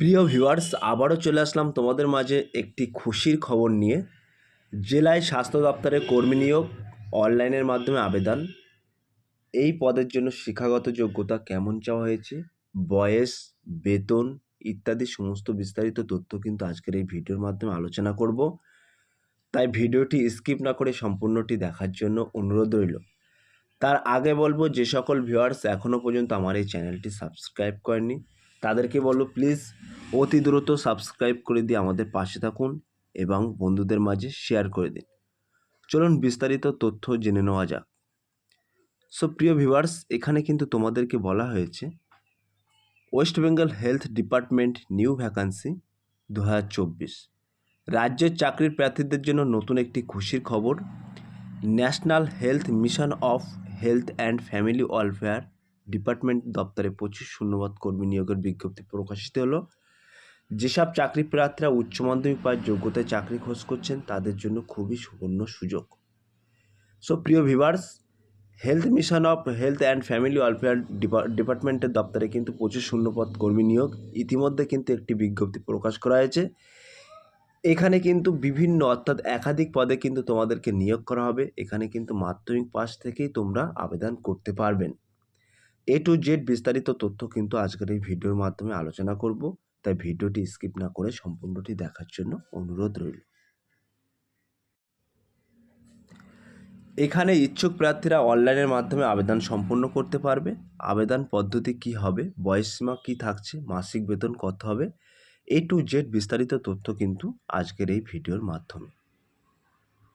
প্রিয় ভিউয়ার্স, আবারও চলে আসলাম তোমাদের মাঝে একটি খুশির খবর নিয়ে। জেলায় স্বাস্থ্য দপ্তরে কর্মী নিয়োগ, অনলাইনের মাধ্যমে আবেদন। এই পদের জন্য শিক্ষাগত যোগ্যতা কেমন চাওয়া হয়েছে? বয়স, বেতন ইত্যাদি সমস্ত বিস্তারিত তথ্য কিন্তু আজকের এই ভিডিওর মাধ্যমে আলোচনা করব। তাই ভিডিওটি স্কিপ না করে সম্পূর্ণটি দেখার জন্য অনুরোধ রইল। তার আগে বলব, যে সকল ভিউয়ার্স এখনও পর্যন্ত আমার এই চ্যানেলটি সাবস্ক্রাইব করেননি তাদেরকে বলো প্লিজ অতি দ্রুত সাবস্ক্রাইব করে দিয়ে আমাদের পাশে থাকুন এবং বন্ধুদের মাঝে শেয়ার করে দিন। চলুন বিস্তারিত তথ্য জেনে নেওয়া যাক। সো প্রিয় ভিউয়ার্স এখানে কিন্তু তোমাদেরকে বলা হয়েছে West Bengal health department new vacancy দু হাজার চব্বিশ। রাজ্যের চাকরির প্রার্থীদের জন্য নতুন একটি খুশির খবর national health mission of health and family welfare department দপ্তরে পঁচিশ শূন্যবাদ কর্মী নিয়োগের বিজ্ঞপ্তি প্রকাশিত হলো। যেসব চাকরি প্রার্থীরা উচ্চ মাধ্যমিক পাওয়ার যোগ্যতায় চাকরি খোঁজ করছেন, তাদের জন্য খুবই সুবর্ণ সুযোগ। সো প্রিয় viewers health mission of health and family welfare ডিপার্টমেন্টের দপ্তরে কিন্তু প্রচুর শূন্যপদ কর্মী নিয়োগ ইতিমধ্যে কিন্তু একটি বিজ্ঞপ্তি প্রকাশ করা হয়েছে। এখানে কিন্তু বিভিন্ন, অর্থাৎ একাধিক পদে কিন্তু তোমাদেরকে নিয়োগ করা হবে। এখানে কিন্তু মাধ্যমিক পাশ থেকেই তোমরা আবেদন করতে পারবেন। এ টু জেড বিস্তারিত তথ্য কিন্তু আজকের এই ভিডিওর মাধ্যমে আলোচনা করব, তাই ভিডিওটি স্কিপ না করে সম্পূর্ণটি দেখার জন্য অনুরোধ রইল। এখানে ইচ্ছুক প্রার্থীরা অনলাইনের মাধ্যমে আবেদন সম্পূর্ণ করতে পারবে। আবেদন পদ্ধতি কি হবে? বয়সসীমা কি থাকছে? মাসিক বেতন কত হবে? এ টু জেড বিস্তারিত তথ্য কিন্তু আজকের এই ভিডিওর মাধ্যমে।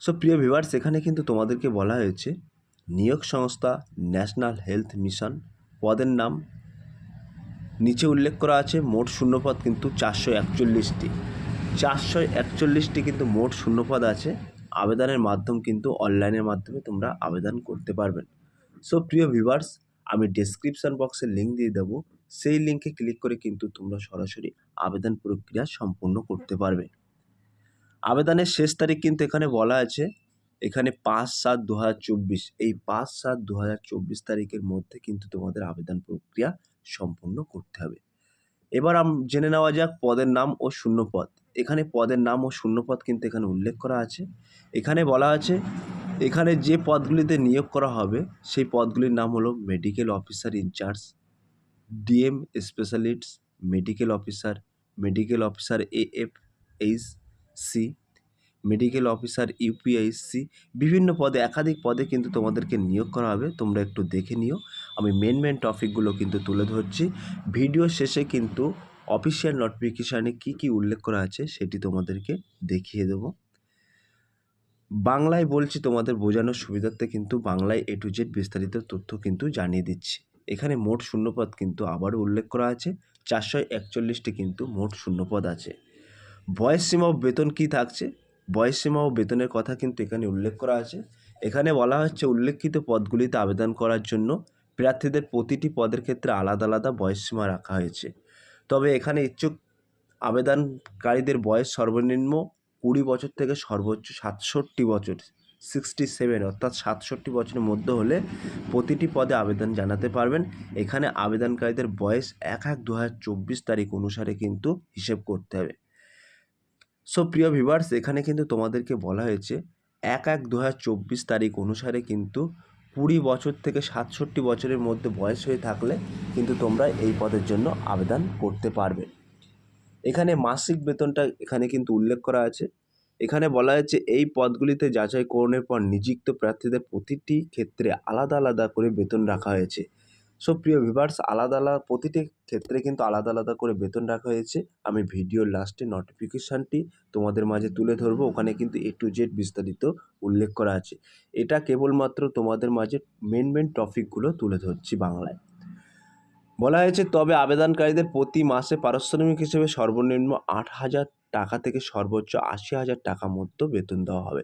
সো প্রিয় ভিভার্স এখানে কিন্তু তোমাদেরকে বলা হয়েছে, নিয়োগ সংস্থা ন্যাশনাল হেলথ মিশন পদের নাম। নিচে উল্লেখ করা আছে মোট শূন্যপদ কিন্তু চারশো একচল্লিশটি। চারশো একচল্লিশটি কিন্তু মোট শূন্যপদ আছে। আবেদনের মাধ্যম কিন্তু অনলাইনের মাধ্যমে তোমরা আবেদন করতে পারবেন। সো প্রিয় ভিভার্স আমি ডেসক্রিপশান বক্সে লিঙ্ক দিয়ে দেবো। সেই লিঙ্কে ক্লিক করে কিন্তু তোমরা সরাসরি আবেদন প্রক্রিয়া সম্পূর্ণ করতে পারবে। আবেদনের শেষ তারিখ কিন্তু এখানে বলা আছে। এখানে পাঁচ সাত দু এই পাঁচ সাত দু তারিখের মধ্যে কিন্তু তোমাদের আবেদন প্রক্রিয়া সম্পূর্ণ করতে হবে। এবার জেনে নেওয়া যাক পদের নাম ও শূন্যপদ। এখানে পদের নাম ও শূন্যপদ কিন্তু এখানে উল্লেখ করা আছে। এখানে বলা আছে, এখানে যে পদগুলিতে নিয়োগ করা হবে, সেই পদগুলির নাম হলো medical officer in charge, DM specialist medical officer medical officer AF H C medical officer UPIC বিভিন্ন পদে, একাধিক পদে কিন্তু তোমাদেরকে নিয়োগ করা হবে। তোমরা একটু দেখে নিও। আমি মেন মেন টপিকগুলো কিন্তু তুলে ধরছি। ভিডিও শেষে কিন্তু অফিসিয়াল নোটিফিকেশানে কী কী উল্লেখ করা আছে সেটি তোমাদেরকে দেখিয়ে দেবো। বাংলায় বলছি, তোমাদের বোঝানোর সুবিধার্থে কিন্তু বাংলায় এ টু জেড বিস্তারিত তথ্য কিন্তু জানিয়ে দিচ্ছি। এখানে মোট শূন্যপদ কিন্তু আবারও উল্লেখ করা আছে। চারশো একচল্লিশটি কিন্তু মোট শূন্যপদ আছে। বয়স সীমা বেতন কী থাকছে? বয়সসীমা ও বেতনের কথা কিন্তু এখানে উল্লেখ করা আছে। এখানে বলা হচ্ছে, উল্লেখিত পদগুলিতে আবেদন করার জন্য প্রার্থীদের প্রতিটি পদের ক্ষেত্রে আলাদা আলাদা বয়সসীমা রাখা হয়েছে। তবে এখানে ইচ্ছুক আবেদনকারীদের বয়স সর্বনিম্ন কুড়ি বছর থেকে সর্বোচ্চ সাতষট্টি বছর সিক্সটি সেভেন অর্থাৎ সাতষট্টি বছরের মধ্যে হলে প্রতিটি পদে আবেদন জানাতে পারবেন। এখানে আবেদনকারীদের বয়স এক এক দু তারিখ অনুসারে কিন্তু হিসেব করতে হবে। সো প্রিয় ভিভার্স এখানে কিন্তু তোমাদেরকে বলা হয়েছে, এক এক দু তারিখ অনুসারে কিন্তু কুড়ি বছর থেকে সাতষট্টি বছরের মধ্যে বয়স হয়ে থাকলে কিন্তু তোমরা এই পদের জন্য আবেদন করতে পারবে। এখানে মাসিক বেতনটা এখানে কিন্তু উল্লেখ করা আছে। এখানে বলা হয়েছে, এই পদগুলিতে যাচাইকরণের পর নিযুক্ত প্রার্থীদের প্রতিটি ক্ষেত্রে আলাদা আলাদা করে বেতন রাখা হয়েছে। সো প্রিয় ভিভার্স আলাদা আলাদা প্রতিটি ক্ষেত্রে কিন্তু আলাদা আলাদা করে বেতন রাখা হয়েছে। আমি ভিডিওর লাস্টে নোটিফিকেশানটি তোমাদের মাঝে তুলে ধরবো। ওখানে কিন্তু এ টু জেড বিস্তারিত উল্লেখ করা আছে। এটা কেবলমাত্র তোমাদের মাঝে মেন মেন টপিকগুলো তুলে ধরছি বাংলায়। বলা হয়েছে, তবে আবেদনকারীদের প্রতি মাসে পারিশ্রমিক হিসেবে সর্বনিম্ন আট হাজার টাকা থেকে সর্বোচ্চ আশি হাজার টাকা মধ্যে বেতন দেওয়া হবে।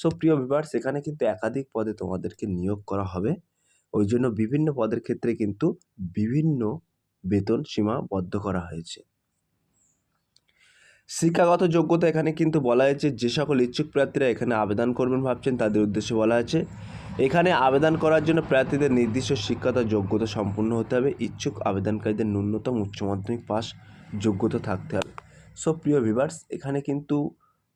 সো প্রিয় ভিভার্স এখানে কিন্তু একাধিক পদে তোমাদেরকে নিয়োগ করা হবে। ওই জন্য বিভিন্ন পদের ক্ষেত্রে কিন্তু বিভিন্ন বেতন সীমাবদ্ধ করা হয়েছে। শিক্ষাগত যোগ্যতা এখানে কিন্তু বলা হয়েছে, যে সকল ইচ্ছুক প্রার্থীরা এখানে আবেদন করবেন ভাবছেন, তাদের উদ্দেশ্যে বলা আছে এখানে আবেদন করার জন্য প্রার্থীদের নির্দিষ্ট শিক্ষাগত যোগ্যতা সম্পূর্ণ হতে হবে। ইচ্ছুক আবেদনকারীদের ন্যূনতম উচ্চ মাধ্যমিক পাস যোগ্যতা থাকতে হবে। সো, প্রিয় ভিভার্স এখানে কিন্তু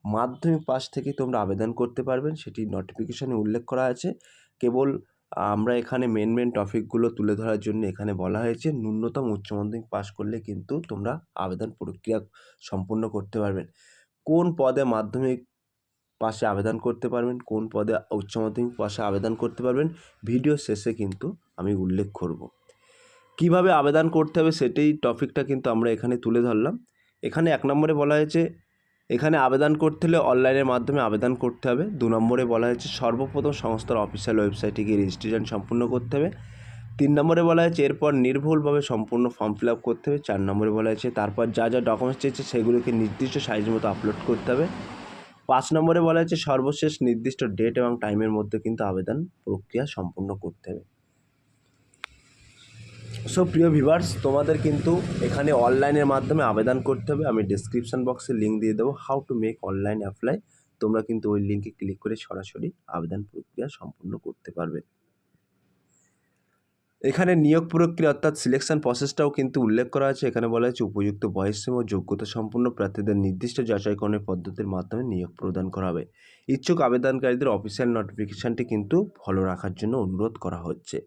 মাধ্যমিক পাস থেকে তোমরা আবেদন করতে পারবেন, সেটি নোটিফিকেশনে উল্লেখ করা আছে। কেবল আমরা এখানে মেন মেন টপিকগুলো তুলে ধরার জন্য এখানে বলা হয়েছে, ন্যূনতম উচ্চ মাধ্যমিক পাস করলে কিন্তু তোমরা আবেদন প্রক্রিয়া সম্পূর্ণ করতে পারবেন। কোন পদে মাধ্যমিক পাশে আবেদন করতে পারবেন, কোন পদে উচ্চ মাধ্যমিক পাশে আবেদন করতে পারবেন, ভিডিও শেষে কিন্তু আমি উল্লেখ করব। কীভাবে আবেদন করতে হবে সেটাই টপিকটা কিন্তু আমরা এখানে তুলে ধরলাম। এখানে এক নম্বরে বলা হয়েছে এখানে আবেদন করতে হলে অনলাইনের মাধ্যমে আবেদন করতে হবে। দু নম্বরে বলা হয়েছে, সর্বপ্রথম সংস্থার অফিসিয়াল ওয়েবসাইটে গিয়ে রেজিস্ট্রেশন সম্পূর্ণ করতে হবে। তিন নম্বরে বলা হয়েছে, এরপর নির্ভুলভাবে সম্পূর্ণ ফর্ম ফিল আপ করতে হবে। চার নম্বরে বলা হয়েছে, তারপর যা যা ডকুমেন্টস চেয়েছে সেগুলোকে নির্দিষ্ট সাইজ মতো আপলোড করতে হবে। পাঁচ নম্বরে বলা হয়েছে, সর্বশেষ নির্দিষ্ট ডেট এবং টাইমের মধ্যে কিন্তু আবেদন প্রক্রিয়া সম্পূর্ণ করতে হবে। সো প্রিয় ভিভার্স তোমাদের কিন্তু এখানে অনলাইনের মাধ্যমে আবেদন করতে হবে। আমি ডিসক্রিপশন বক্সে লিঙ্ক দিয়ে দেবো how to make online apply তোমরা কিন্তু ওই লিঙ্কে ক্লিক করে সরাসরি আবেদন প্রক্রিয়া সম্পূর্ণ করতে পারবে। এখানে নিয়োগ প্রক্রিয়া অর্থাৎ সিলেকশন প্রসেসটাও কিন্তু উল্লেখ করা আছে। এখানে বলা হয়েছে উপযুক্ত বয়সসীমা ও যোগ্যতা সম্পন্ন প্রার্থীদের নির্দিষ্ট যাচাইকরণের পদ্ধতির মাধ্যমে নিয়োগ প্রদান করা হবে। ইচ্ছুক আবেদনকারীদের অফিসিয়াল নোটিফিকেশানটি কিন্তু ফলো রাখার জন্য অনুরোধ করা হচ্ছে।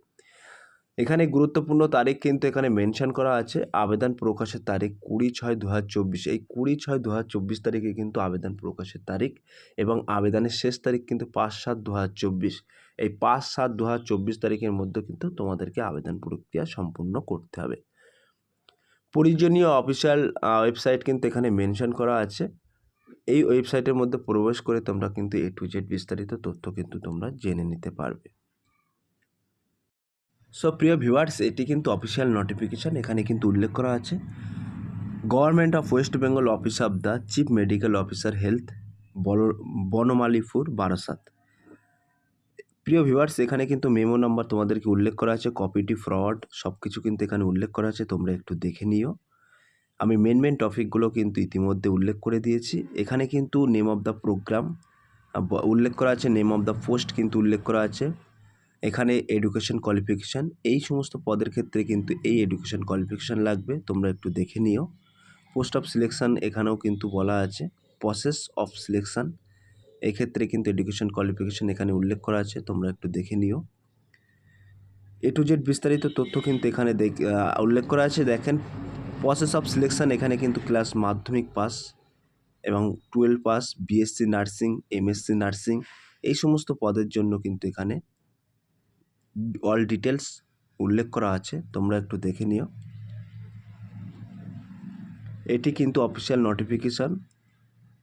এখানে গুরুত্বপূর্ণ তারিখ কিন্তু এখানে মেনশন করা আছে। আবেদন প্রকাশের তারিখ কুড়ি ছয় দু এই কুড়ি ছয় দু তারিখে কিন্তু আবেদন প্রকাশের তারিখ এবং আবেদনের শেষ তারিখ কিন্তু পাঁচ সাত দু এই পাঁচ সাত দু তারিখের মধ্যে কিন্তু তোমাদেরকে আবেদন প্রক্রিয়া সম্পূর্ণ করতে হবে। প্রয়োজনীয় অফিসিয়াল ওয়েবসাইট কিন্তু এখানে মেনশন করা আছে। এই ওয়েবসাইটের মধ্যে প্রবেশ করে তোমরা কিন্তু এ টু জেড বিস্তারিত তথ্য কিন্তু তোমরা জেনে নিতে পারবে। সো প্রিয় ভিউয়ার্স এটি কিন্তু অফিসিয়াল নোটিফিকেশান এখানে কিন্তু উল্লেখ করা আছে। Government of West Bengal office of the chief medical officer health Banamalipur, Barasat. প্রিয় ভিউয়ার্স এখানে কিন্তু মেমো নাম্বার তোমাদেরকে উল্লেখ করা আছে। কপিটি ফ্রড সব কিছু কিন্তু এখানে উল্লেখ করা আছে। তোমরা একটু দেখে নিও। আমি মেন মেন টপিকগুলো কিন্তু ইতিমধ্যে উল্লেখ করে দিয়েছি। এখানে কিন্তু নেম অফ দ্য প্রোগ্রাম উল্লেখ করা আছে। নেম অফ দ্য পোস্ট কিন্তু উল্লেখ করা আছে। এখানে এডুকেশন কোয়ালিফিকেশান এই সমস্ত পদের ক্ষেত্রে কিন্তু এই এডুকেশন কোয়ালিফিকেশান লাগবে, তোমরা একটু দেখে নিও। পোস্ট অফ সিলেকশান এখানেও কিন্তু বলা আছে প্রসেস অফ সিলেকশান এক্ষেত্রে কিন্তু এডুকেশন কোয়ালিফিকেশান এখানে উল্লেখ করা আছে, তোমরা একটু দেখে নিও। এ টু জেড বিস্তারিত তথ্য কিন্তু এখানে উল্লেখ করা আছে, দেখেন প্রসেস অফ সিলেকশান এখানে কিন্তু ক্লাস মাধ্যমিক পাস এবং twelve pass BSc nursing MSc nursing এই সমস্ত পদের জন্য কিন্তু এখানে অল ডিটেলস উল্লেখ করা আছে, তোমরা একটু দেখে নিও। এটি কিন্তু অফিসিয়াল নোটিফিকেশান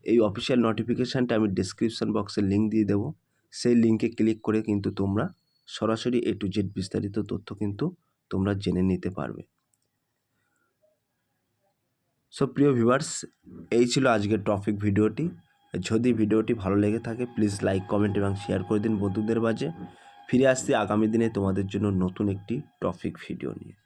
এই অফিসিয়াল নোটিফিকেশানটা আমি ডিসক্রিপশান বক্সে লিঙ্ক দিয়ে দেবো। সেই লিঙ্কে ক্লিক করে কিন্তু তোমরা সরাসরি এ টু জেড বিস্তারিত তথ্য কিন্তু তোমরা জেনে নিতে পারবে। সো প্রিয় ভিউয়ার্স এই ছিল আজকের টপিক ভিডিওটি যদি ভিডিওটি ভালো লেগে থাকে প্লিজ লাইক কমেন্ট এবং শেয়ার করে দিন বন্ধুদের মাঝে। ফিরে আসছি আগামী দিনে তোমাদের জন্য নতুন একটি টপিক ভিডিও নিয়ে।